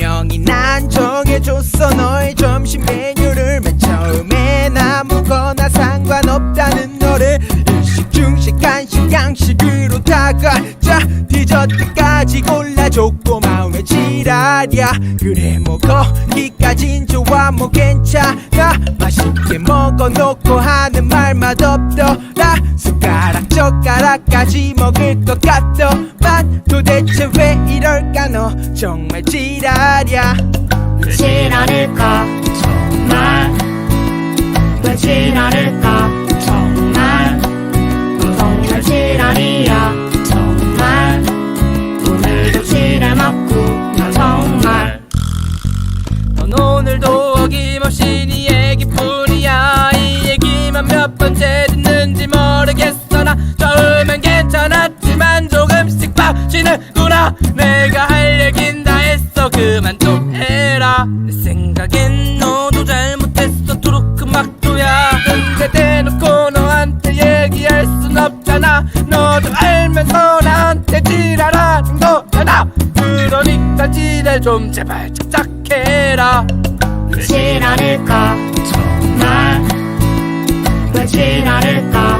분명히 난 정해줬어. 너의 점심 메뉴를 맨 처음엔 아무거나 상관없다는 너를 일식 중식 간식 양식으로 다 가자. 디저트까지 골라줬고 마음에 지랄이야. 그래 뭐 거기까진 좋아 뭐 괜찮아. 맛있게 먹어놓고 하는 말 맛없더라 숟가락 젓가락까지 먹을 것 같더만 도대체 왜 이럴까 너 정말 지랄이야. 왜 지랄일까? 정말. 왜 지랄일까? 정말. 너 정말 지랄이야. 정말. 오늘도 지랄 맞고 나 정말. 넌 오늘도 어김없이 네 얘기뿐이야. 이 얘기만 몇 번째 듣는지 모르겠어 내가 할 얘긴 다 했어. 그만 좀 해라. 내 생각엔 너도 잘못했어. 그 막도야. 근데 대놓고 너한테 얘기할 순 없잖아. 너도 알면서 나한테 지랄하는 거잖아. 그러니까 지랄 좀 제발 착착해라. 왜 지랄일까? 정말. 왜 지랄일까